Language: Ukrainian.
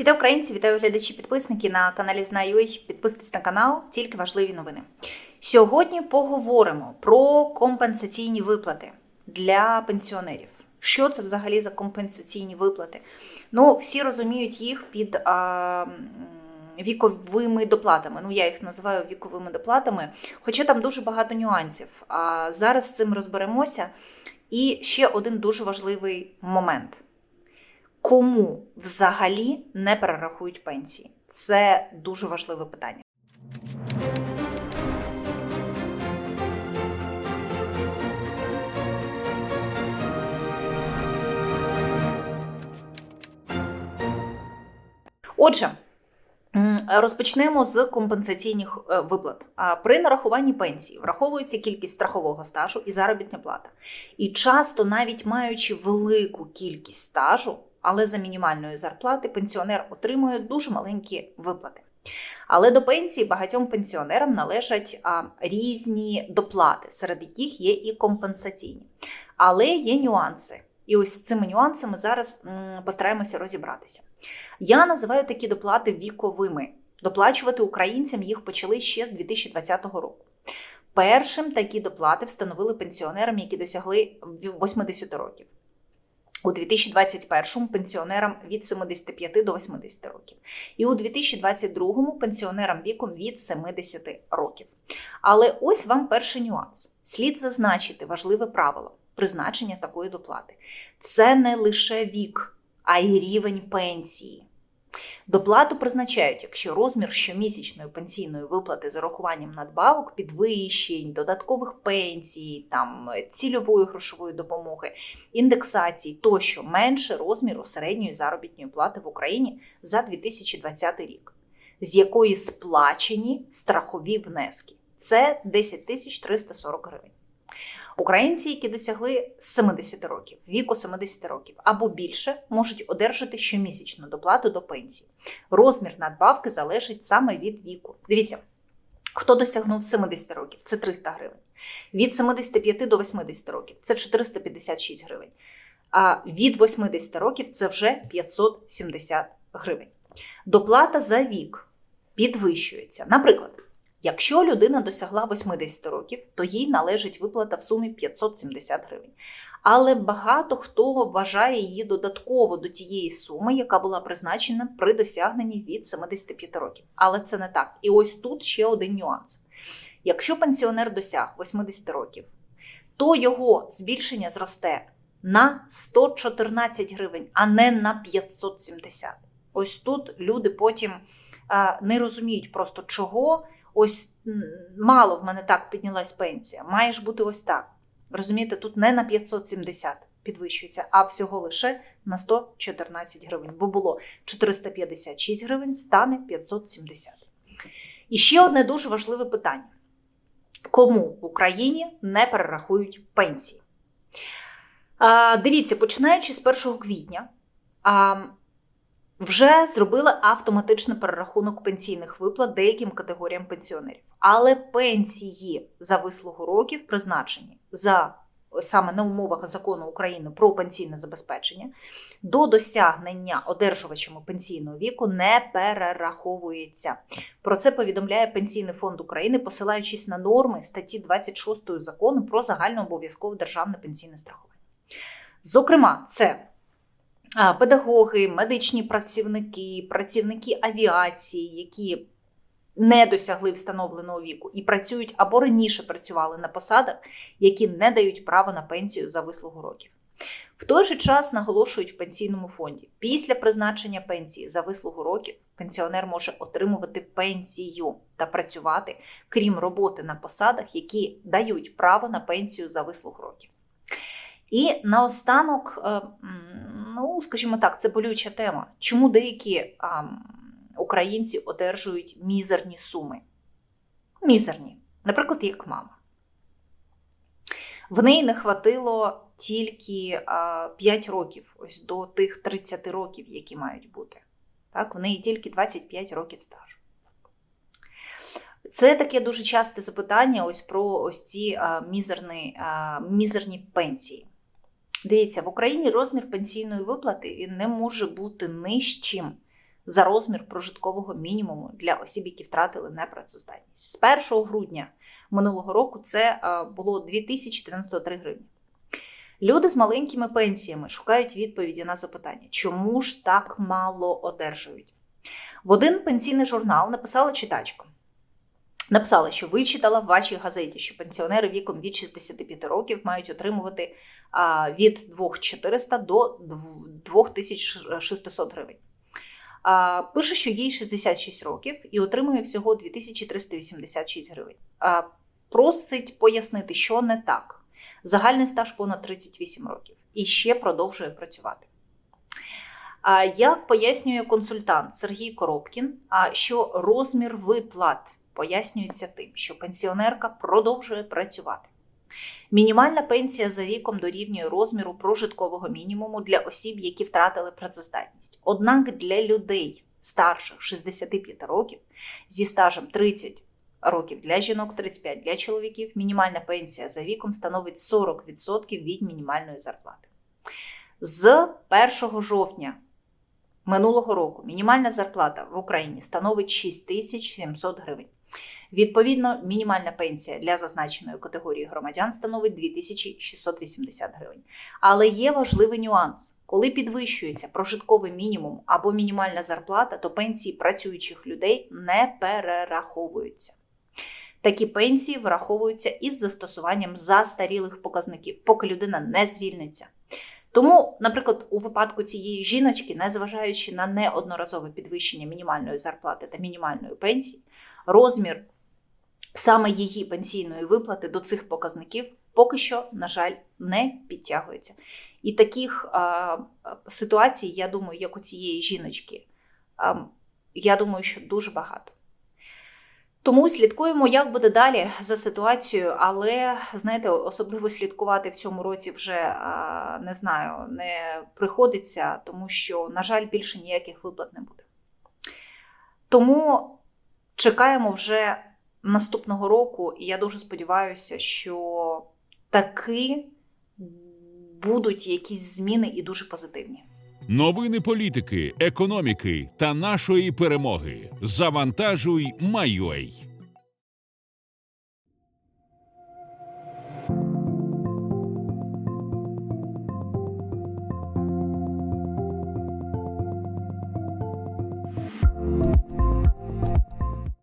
Вітаю українці, вітаю глядачі, підписники на каналі Знаю.ua. Підписуйтесь на канал, тільки важливі новини. Сьогодні поговоримо про компенсаційні виплати для пенсіонерів. Що це взагалі за компенсаційні виплати? Ну, всі розуміють їх під а, віковими доплатами. Ну, я їх називаю віковими доплатами, хоча там дуже багато нюансів. А зараз з цим розберемося. І ще один дуже важливий момент кому взагалі не перерахують пенсії? Це дуже важливе питання. Отже, розпочнемо з компенсаційних е, виплат. При нарахуванні пенсії враховується кількість страхового стажу і заробітна плата. І часто, навіть маючи велику кількість стажу, але за мінімальної зарплати пенсіонер отримує дуже маленькі виплати. Але до пенсії багатьом пенсіонерам належать а, різні доплати, серед яких є і компенсаційні. Але є нюанси. І ось з цими нюансами зараз м, постараємося розібратися. Я називаю такі доплати віковими. Доплачувати українцям їх почали ще з 2020 року. Першим такі доплати встановили пенсіонерам, які досягли 80 років. У 2021-му пенсіонерам від 75 до 80 років. І у 2022-му пенсіонерам віком від 70 років. Але ось вам перший нюанс: слід зазначити важливе правило призначення такої доплати. Це не лише вік, а й рівень пенсії. Доплату призначають, якщо розмір щомісячної пенсійної виплати з урахуванням надбавок, підвищень, додаткових пенсій, там цільової грошової допомоги, індексації тощо менше розміру середньої заробітної плати в Україні за 2020 рік, з якої сплачені страхові внески. Це 10 тисяч 340 гривень. Українці, які досягли 70 років, віку 70 років або більше, можуть одержати щомісячну доплату до пенсії. Розмір надбавки залежить саме від віку. Дивіться, хто досягнув 70 років це 300 гривень. Від 75 до 80 років це 456 гривень. А від 80 років це вже 570 гривень. Доплата за вік підвищується. Наприклад, Якщо людина досягла 80 років, то їй належить виплата в сумі 570 гривень. Але багато хто вважає її додатково до тієї суми, яка була призначена при досягненні від 75 років. Але це не так. І ось тут ще один нюанс: якщо пенсіонер досяг 80 років, то його збільшення зросте на 114 гривень, а не на 570. Ось тут люди потім а, не розуміють просто чого. Ось мало в мене так піднялась пенсія. Має ж бути ось так. Розумієте, тут не на 570 підвищується, а всього лише на 114 гривень. Бо було 456 гривень, стане 570. І ще одне дуже важливе питання: кому в Україні не перерахують пенсії? Дивіться, починаючи з 1 квітня. Вже зробили автоматичний перерахунок пенсійних виплат деяким категоріям пенсіонерів. Але пенсії за вислугу років призначені за саме на умовах закону України про пенсійне забезпечення до досягнення одержувачами пенсійного віку не перераховується. Про це повідомляє Пенсійний фонд України, посилаючись на норми статті 26 закону про загальнообов'язкове державне пенсійне страхування. Зокрема, це педагоги, медичні працівники, працівники авіації, які не досягли встановленого віку і працюють або раніше працювали на посадах, які не дають право на пенсію за вислугу років. В той же час наголошують в пенсійному фонді: після призначення пенсії за вислугу років пенсіонер може отримувати пенсію та працювати, крім роботи на посадах, які дають право на пенсію за вислугу років. І наостанок, е, ну скажімо так, це болюча тема. Чому деякі а, українці одержують мізерні суми? Мізерні, наприклад, як мама. В неї не хватило тільки а, 5 років, ось до тих 30 років, які мають бути. Так, В неї тільки 25 років стажу. Це таке дуже часте запитання ось про ось ці а, мізерні, а, мізерні пенсії. Дивіться, в Україні розмір пенсійної виплати він не може бути нижчим за розмір прожиткового мінімуму для осіб, які втратили непрацездатність. З 1 грудня минулого року це е, було 2093 гривні. Люди з маленькими пенсіями шукають відповіді на запитання, чому ж так мало одержують. В один пенсійний журнал написала читачка. Написала, що вичитала в вашій газеті, що пенсіонери віком від 65 років мають отримувати від 2400 до 2600 гривень. Пише, що їй 66 років і отримує всього 2386 гривень. Просить пояснити, що не так. Загальний стаж понад 38 років і ще продовжує працювати. Як пояснює консультант Сергій Коробкін, що розмір виплат пояснюється тим, що пенсіонерка продовжує працювати. Мінімальна пенсія за віком дорівнює розміру прожиткового мінімуму для осіб, які втратили працездатність. Однак для людей старших 65 років зі стажем 30 років для жінок, 35 для чоловіків, мінімальна пенсія за віком становить 40% від мінімальної зарплати. З 1 жовтня минулого року мінімальна зарплата в Україні становить 6700 гривень. Відповідно, мінімальна пенсія для зазначеної категорії громадян становить 2680 гривень. Але є важливий нюанс: коли підвищується прожитковий мінімум або мінімальна зарплата, то пенсії працюючих людей не перераховуються. Такі пенсії враховуються із застосуванням застарілих показників, поки людина не звільниться. Тому, наприклад, у випадку цієї жіночки, незважаючи на неодноразове підвищення мінімальної зарплати та мінімальної пенсії, розмір саме її пенсійної виплати до цих показників поки що, на жаль, не підтягується. І таких а, ситуацій, я думаю, як у цієї жіночки, а, я думаю, що дуже багато. Тому слідкуємо, як буде далі за ситуацією, але знаєте, особливо слідкувати в цьому році вже не знаю, не приходиться, тому що, на жаль, більше ніяких виплат не буде. Тому чекаємо вже наступного року, і я дуже сподіваюся, що таки будуть якісь зміни і дуже позитивні. Новини політики, економіки та нашої перемоги. Завантажуй, Майой.